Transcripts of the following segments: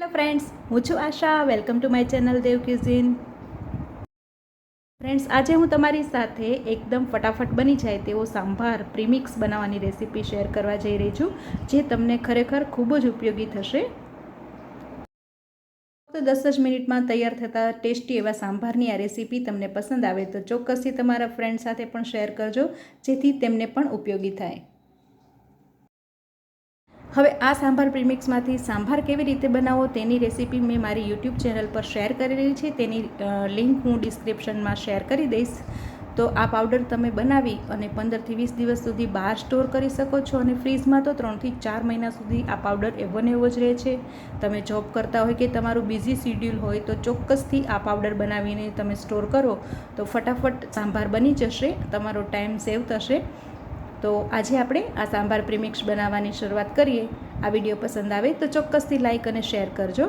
Hello friends હું છું Asha. Welcome to my channel Dev cuisine friends આજે હું તમારી સાથે એકદમ ફટાફટ બની જાય તેવો સાંભાર પ્રીમિક્સ બનાવવાની રેસીપી શેર કરવા જઈ રહી છું, જે તમને ખરેખર ખૂબ જ ઉપયોગી થશે. તો દસ જ મિનિટમાં તૈયાર થતા ટેસ્ટી એવા સાંભારની આ રેસીપી તમને પસંદ આવે તો ચોક્કસથી તમારા ફ્રેન્ડ સાથે પણ શેર કરજો, જેથી તેમને પણ ઉપયોગી થાય. હવે આ સાંભાર પ્રીમિક્સમાંથી સાંભાર કેવી રીતે બનાવો તેની રેસીપી મેં મારી યુટ્યુબ ચેનલ પર શેર કરેલી છે. તેની લિંક હું ડિસ્ક્રિપ્શનમાં શેર કરી દઈશ. તો આ પાવડર તમે બનાવી અને પંદરથી વીસ દિવસ સુધી બહાર સ્ટોર કરી શકો છો અને ફ્રીજમાં તો ત્રણથી ચાર મહિના સુધી આ પાવડર એવો ને એવો જ રહે છે. તમે જોબ કરતા હોય કે તમારું બિઝી શિડ્યુલ હોય તો ચોક્કસથી આ પાવડર બનાવીને તમે સ્ટોર કરો તો ફટાફટ સાંભાર બની જશે, તમારો ટાઈમ સેવ થશે. તો આજે આપણે આ સાંભાર પ્રીમિક્સ બનાવવાની શરૂઆત કરીએ. આ વીડિયો પસંદ આવે તો ચોક્કસથી લાઇક અને શેર કરજો.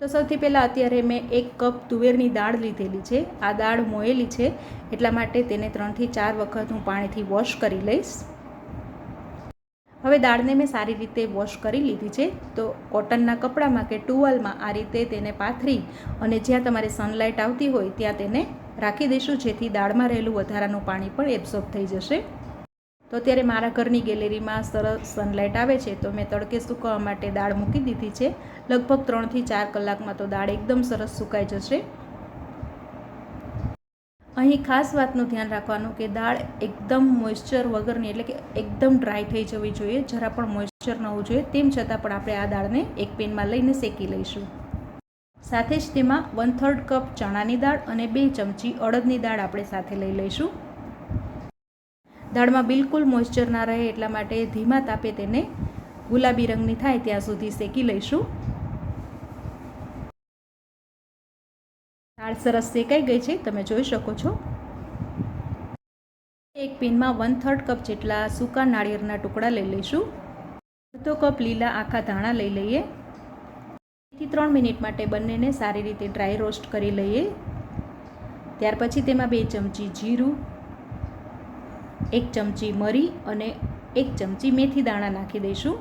તો સૌથી પહેલાં અત્યારે મેં એક કપ તુવેરની દાળ લીધેલી છે. આ દાળ મોયેલી છે, એટલા માટે તેને ત્રણથી ચાર વખત હું પાણીથી વોશ કરી લઈશ. હવે દાળને મેં સારી રીતે વોશ કરી લીધી છે. તો કોટનના કપડામાં કે ટુવાલમાં આ રીતે તેને પાથરી અને જ્યાં તમારે સનલાઇટ આવતી હોય ત્યાં તેને રાખી દઈશું, જેથી દાળમાં રહેલું વધારાનું પાણી પણ એબ્સોર્બ થઈ જશે. તો અત્યારે મારા ઘરની ગેલેરીમાં સરસ સનલાઇટ આવે છે, તો મેં તડકે સૂકવવા માટે દાળ મૂકી દીધી છે. લગભગ ત્રણથી ચાર કલાકમાં તો દાળ એકદમ સરસ સુકાઈ જશે. અહીં ખાસ વાતનું ધ્યાન રાખવાનું કે દાળ એકદમ મોઇશ્ચર વગરની એટલે કે એકદમ ડ્રાય થઈ જવી જોઈએ, જરા પણ મોઇશ્ચર ન હોવું જોઈએ. તેમ છતાં પણ આપણે આ દાળને એક પેનમાં લઈને શેકી લઈશું. સાથે જ તેમાં વન થર્ડ કપ ચણાની દાળ અને બે ચમચી અડદની દાળ આપણે સાથે લઈ લઈશું. દાળમાં બિલકુલ મોઇશ્ચર ના રહે એટલા માટે ધીમા તાપે તેને ગુલાબી રંગની થાય ત્યાં સુધી શેકી લઈશું. દાળ સરસ શેકાઈ ગઈ છે, તમે જોઈ શકો છો. એક પિનમાં વન થર્ડ કપ જેટલા સૂકા નાળિયેરના ટુકડા લઈ લઈશું. અડધો કપ લીલા આખા ધાણા લઈ લઈએ. થી ત્રણ મિનિટ માટે બંનેને સારી રીતે ડ્રાય રોસ્ટ કરી લઈએ. ત્યાર પછી તેમાં બે ચમચી જીરું એક ચમચી મરી અને એક ચમચી મેથી દાણા નાખી દઈશું.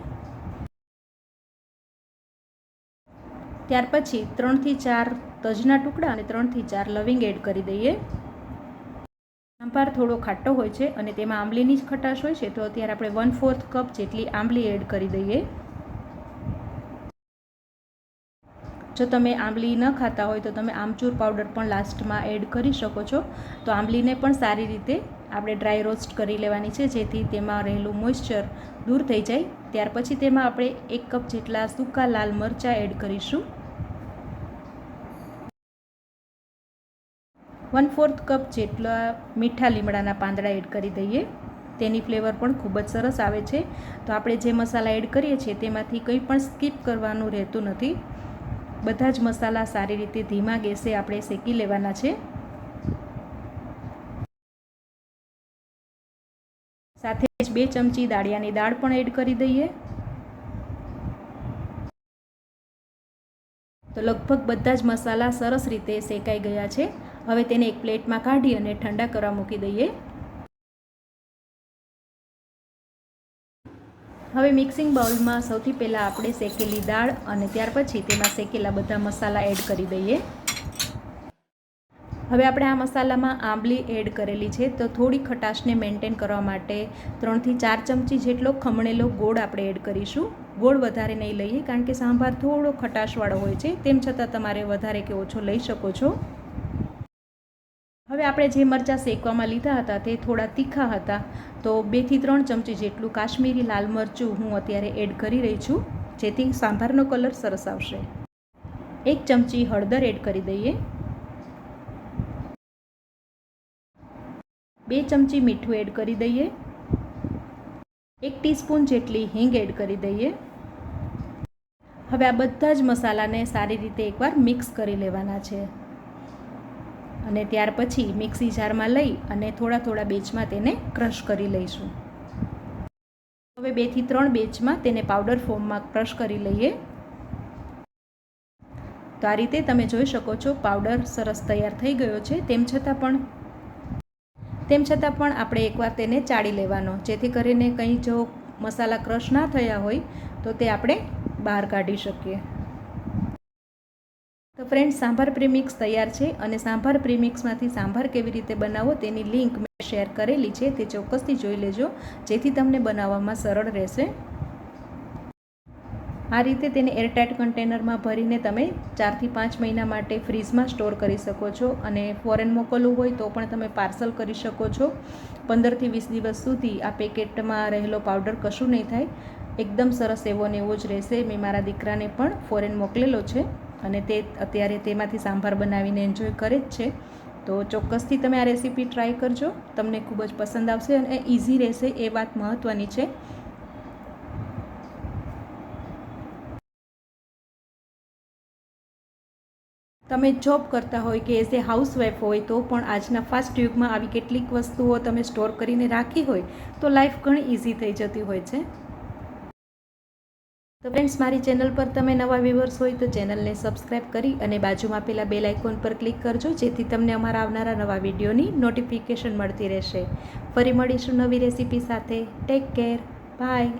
ત્યાર પછી ત્રણથી ચાર તજના ટુકડા અને ત્રણથી ચાર લવિંગ એડ કરી દઈએ. સાંભાર થોડો ખાટો હોય છે અને તેમાં આંબલીની જ ખટાશ હોય છે, તો અત્યારે આપણે વન ફોર્થ કપ જેટલી આંબલી એડ કરી દઈએ. જો તમે આંબલી ન ખાતા હોય તો તમે આમચૂર પાવડર પણ લાસ્ટમાં એડ કરી શકો છો. તો આંબલીને પણ સારી રીતે આપણે ડ્રાય રોસ્ટ કરી લેવાની છે, જેથી તેમાં રહેલું મોઇશ્ચર દૂર થઈ જાય. ત્યાર પછી તેમાં આપણે એક કપ જેટલા સૂકા લાલ મરચાં એડ કરીશું. વન ફોર્થ કપ જેટલા મીઠા લીમડાના પાંદડા એડ કરી દઈએ. તેની ફ્લેવર પણ ખૂબ જ સરસ આવે છે. તો આપણે જે મસાલા એડ કરીએ છીએ, તેમાંથી કંઈ પણ સ્કીપ કરવાનું રહેતું નથી. બધા જ મસાલા સારી રીતે ધીમા ગેસે આપણે શેકી લેવાના છે. સાથે જ બે ચમચી દાળિયાની દાળ પણ એડ કરી દઈએ. તો લગભગ બધા જ મસાલા સરસ રીતે શેકાઈ ગયા છે. હવે તેને એક પ્લેટમાં કાઢી અને ઠંડા કરવા મૂકી દઈએ. હવે મિક્સિંગ બાઉલમાં સૌથી પહેલાં આપણે શેકેલી દાળ અને ત્યાર પછી તેમાં શેકેલા બધા મસાલા એડ કરી દઈએ. હવે આપણે આ મસાલામાં આંબલી એડ કરેલી છે, તો થોડી ખટાશને મેન્ટેન કરવા માટે ત્રણથી ચાર ચમચી જેટલો ખમણેલો ગોળ આપણે એડ કરીશું. ગોળ વધારે નહીં લઈએ, કારણ કે સાંભાર થોડો ખટાશવાળો હોય છે, તેમ છતાં તમારે વધારે કે ઓછો લઈ શકો છો. હવે આપણે જે મરચાં શેકવામાં લીધા હતા તે થોડા તીખા હતા, તો બેથી ત્રણ ચમચી જેટલું કાશ્મીરી લાલ મરચું હું અત્યારે એડ કરી રહી છું, જેથી સાંભારનો કલર સરસ આવશે. એક ચમચી હળદર એડ કરી દઈએ. બે ચમચી મીઠું એડ કરી દઈએ. એક ટીસ્પૂન જેટલી હિંગ એડ કરી દઈએ. હવે આ બધા જ મસાલાને સારી રીતે એકવાર મિક્સ કરી લેવાના છે. અને ત્યાર પછી મિક્સી જારમાં લઈ અને થોડા થોડા બેચમાં તેને ક્રશ કરી લઈશું. હવે બેથી ત્રણ બેચમાં તેને પાવડર ફોર્મમાં ક્રશ કરી લઈએ. તો આ રીતે તમે જોઈ શકો છો પાવડર સરસ તૈયાર થઈ ગયો છે. તેમ છતાં પણ તેમ છતાં પણ આપણે એકવાર તેને ચાળી લેવાનો. જેથી કરીને કંઈ જો મસાલા ક્રશ ના થયા હોય, તો તે આપણે બહાર કાઢી શકીએ. તો ફ્રેન્ડ સાંભાર પ્રીમિક્સ તૈયાર છે અને સાંભાર પ્રીમિક્સમાંથી સાંભાર કેવી રીતે બનાવવો તેની લિંક મેં શેર કરેલી છે. તે ચોક્કસથી જોઈ લેજો. જેથી તમને બનાવવામાં સરળ રહેશે. આ રીતે તેને એરટાઇટ કન્ટેનરમાં ભરીને તમે ચારથી પાંચ મહિના માટે ફ્રીઝમાં સ્ટોર કરી શકો છો અને ફોરેન મોકલવું હોય તો પણ તમે પાર્સલ કરી શકો છો. પંદરથી વીસ દિવસ સુધી આ પેકેટમાં રહેલો પાવડર કશું નહીં થાય. એકદમ સરસ એવો ને એવો જ રહેશે. મેં મારા દીકરાને પણ ફોરેન મોકલેલો છે અને તે અત્યારે તેમાંથી સાંભાર બનાવીને એન્જોય કરે જ છે. તો ચોક્કસથી તમે આ રેસીપી ટ્રાય કરજો. તમને ખૂબ જ પસંદ આવશે અને ઇઝી રહેશે. એ વાત મહત્ત્વની છે. તમે જોબ કરતા હોય કે એઝ એ હાઉસવાઈફ હોય તો પણ આજના ફાસ્ટ યુગમાં આવી કેટલીક વસ્તુઓ તમે સ્ટોર કરીને રાખી હોય તો લાઈફ ઘણી ઇઝી થઈ જતી હોય છે. તો ફ્રેન્ડ્સ મારી ચેનલ પર તમે નવા વ્યુઅર્સ હોય તો ચેનલને સબસ્ક્રાઈબ કરી અને બાજુમાં પેલા બેલ આઇકોન પર ક્લિક કરજો, જેથી તમને અમારા આવનારા નવા વિડીયોની નોટિફિકેશન મળતી રહેશે. ફરી મળીશું નવી રેસીપી સાથે. Take care bye